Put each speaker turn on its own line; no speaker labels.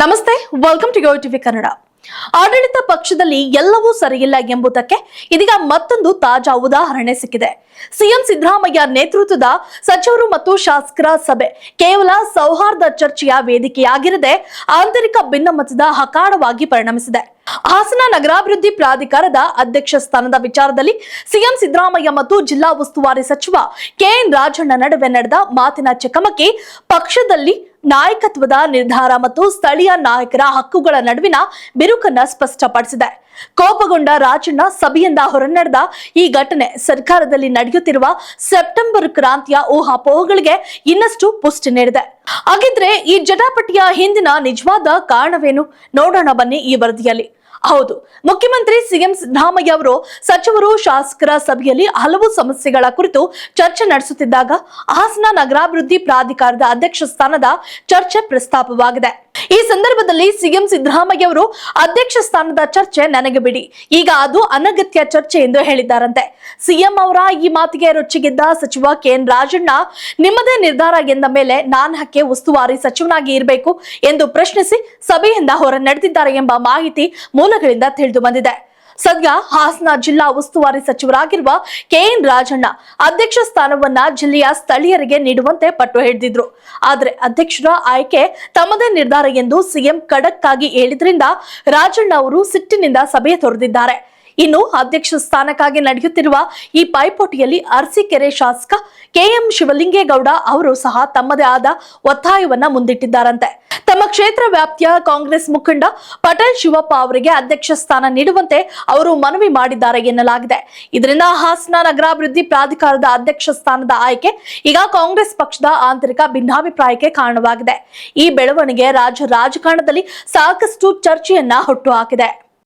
ನಮಸ್ತೆ welcome to TV Kannada ಆಡಳಿತ ಪಕ್ಷದಲ್ಲಿ ಎಲ್ಲವೂ ಸರಿಯಿಲ್ಲ ಎಂಬುದಕ್ಕೆ ಇದೀಗ ಮತ್ತೊಂದು ತಾಜಾ ಉದಾಹರಣೆ ಸಿಕ್ಕಿದೆ. ಸಿಎಂ ಸಿದ್ದರಾಮಯ್ಯ ನೇತೃತ್ವದ ಸಚಿವರು ಮತ್ತು ಶಾಸಕರ ಸಭೆ ಕೇವಲ ಸೌಹಾರ್ದ ಚರ್ಚೆಯ ವೇದಿಕೆಯಾಗಿರದೆ ಆಂತರಿಕ ಭಿನ್ನಮತದ ಹಕಾರವಾಗಿ ಪರಿಣಮಿಸಿದೆ. ಹಾಸನ ನಗರಾಭಿವೃದ್ಧಿ ಪ್ರಾಧಿಕಾರದ ಅಧ್ಯಕ್ಷ ಸ್ಥಾನದ ವಿಚಾರದಲ್ಲಿ ಸಿಎಂ ಸಿದ್ದರಾಮಯ್ಯ ಮತ್ತು ಜಿಲ್ಲಾ ಉಸ್ತುವಾರಿ ಸಚಿವ ಕೆಎನ್ ರಾಜಣ್ಣ ನಡುವೆ ನಡೆದ ಮಾತಿನ ಚಕಮಕಿ ಪಕ್ಷದಲ್ಲಿ ನಾಯಕತ್ವದ ನಿರ್ಧಾರ ಮತ್ತು ಸ್ಥಳೀಯ ನಾಯಕರ ಹಕ್ಕುಗಳ ನಡುವಿನ ಬಿರುಕನ್ನ ಸ್ಪಷ್ಟಪಡಿಸಿದೆ. ಕೋಪಗೊಂಡ ರಾಜಣ್ಣ ಸಭೆಯಿಂದ ಹೊರನಡೆದ ಈ ಘಟನೆ ಸರ್ಕಾರದಲ್ಲಿ ನಡೆಯುತ್ತಿರುವ ಸೆಪ್ಟೆಂಬರ್ ಕ್ರಾಂತಿಯ ಊಹಾಪೋಹಗಳಿಗೆ ಇನ್ನಷ್ಟು ಪುಷ್ಟಿ ನೀಡಿದೆ. ಹಾಗಿದ್ರೆ ಈ ಜಟಾಪಟಿಯ ಹಿಂದಿನ ನಿಜವಾದ ಕಾರಣವೇನು? ನೋಡೋಣ ಬನ್ನಿ ಈ ವರದಿಯಲ್ಲಿ. ಹೌದು. ಮುಖ್ಯಮಂತ್ರಿ ಸಿಎಂ ಸಿದ್ದರಾಮಯ್ಯ ಅವರು ಸಚಿವರು ಶಾಸಕರ ಸಭೆಯಲ್ಲಿ ಹಲವು ಸಮಸ್ಯೆಗಳ ಕುರಿತು ಚರ್ಚೆ ನಡೆಸುತ್ತಿದ್ದಾಗ ಹಾಸನ ನಗರಾಭಿವೃದ್ಧಿ ಪ್ರಾಧಿಕಾರದ ಅಧ್ಯಕ್ಷ ಸ್ಥಾನದ ಚರ್ಚೆ ಪ್ರಸ್ತಾಪವಾಗಿದೆ. ಈ ಸಂದರ್ಭದಲ್ಲಿ ಸಿಎಂ ಸಿದ್ದರಾಮಯ್ಯ ಅವರು ಅಧ್ಯಕ್ಷ ಸ್ಥಾನದ ಚರ್ಚೆ ನನಗೆ ಬಿಡಿ. ಈಗ ಅದು ಅನಗತ್ಯ ಚರ್ಚೆ ಎಂದು ಹೇಳಿದ್ದಾರಂತೆ. ಸಿಎಂ ಅವರ ಈ ಮಾತಿಗೆ ರೊಚ್ಚಿಗೆದ್ದ ಸಚಿವ ಕೆಎನ್ ರಾಜಣ್ಣ, ನಿಮ್ಮದೇ ನಿರ್ಧಾರ ಎಂದ ಮೇಲೆ ನಾನ್ ಹಕ್ಕೆ ಉಸ್ತುವಾರಿ ಸಚಿವನಾಗಿ ಇರಬೇಕು ಎಂದು ಪ್ರಶ್ನಿಸಿ ಸಭೆಯಿಂದ ಹೊರ ನಡೆದಿದ್ದಾರೆ ಎಂಬ ಮಾಹಿತಿ ಮೂಲಗಳಿಂದ ತಿಳಿದು ಬಂದಿದೆ. ಸದ್ಯ ಹಾಸನ ಜಿಲ್ಲಾ ಉಸ್ತುವಾರಿ ಸಚಿವರಾಗಿರುವ ಕೆಎನ್ ರಾಜಣ್ಣ ಅಧ್ಯಕ್ಷ ಸ್ಥಾನವನ್ನ ಜಿಲ್ಲೆಯ ಸ್ಥಳೀಯರಿಗೆ ನೀಡುವಂತೆ ಪಟ್ಟು ಹಿಡಿದಿದ್ರು. ಆದರೆ ಅಧ್ಯಕ್ಷರ ಆಯ್ಕೆ ತಮ್ಮದೇ ನಿರ್ಧಾರ ಎಂದು ಸಿಎಂ ಖಡಕ್ ಆಗಿ ಹೇಳಿದ್ರಿಂದ ರಾಜಣ್ಣ ಅವರು ಸಿಟ್ಟಿನಿಂದ ಸಭೆ ತೊರೆದಿದ್ದಾರೆ. ಇನ್ನು ಅಧ್ಯಕ್ಷ ಸ್ಥಾನಕ್ಕಾಗಿ ನಡೆಯುತ್ತಿರುವ ಈ ಪೈಪೋಟಿಯಲ್ಲಿ ಅರಸೀಕೆರೆ ಶಾಸಕ ಕೆಎಂ ಶಿವಲಿಂಗೇಗೌಡ ಅವರು ಸಹ ತಮ್ಮದೇ ಆದ ಒತ್ತಾಯವನ್ನ ಮುಂದಿಟ್ಟಿದ್ದಾರಂತೆ. ತಮ್ಮ ಕ್ಷೇತ್ರ ವ್ಯಾಪ್ತಿಯ ಕಾಂಗ್ರೆಸ್ ಮುಖಂಡ ಪಟೇಲ್ ಶಿವಪ್ಪ ಅವರಿಗೆ ಅಧ್ಯಕ್ಷ ಸ್ಥಾನ ನೀಡುವಂತೆ ಅವರು ಮನವಿ ಮಾಡಿದ್ದಾರೆ ಎನ್ನಲಾಗಿದೆ. ಇದರಿಂದ ಹಾಸನ ನಗರಾಭಿವೃದ್ಧಿ ಪ್ರಾಧಿಕಾರದ ಅಧ್ಯಕ್ಷ ಸ್ಥಾನದ ಆಯ್ಕೆ ಈಗ ಕಾಂಗ್ರೆಸ್ ಪಕ್ಷದ ಆಂತರಿಕ ಭಿನ್ನಾಭಿಪ್ರಾಯಕ್ಕೆ ಕಾರಣವಾಗಿದೆ. ಈ ಬೆಳವಣಿಗೆ ರಾಜ್ಯ ರಾಜಕಾರಣದಲ್ಲಿ ಸಾಕಷ್ಟು ಚರ್ಚೆಯನ್ನ ಹುಟ್ಟುಹಾಕಿದೆ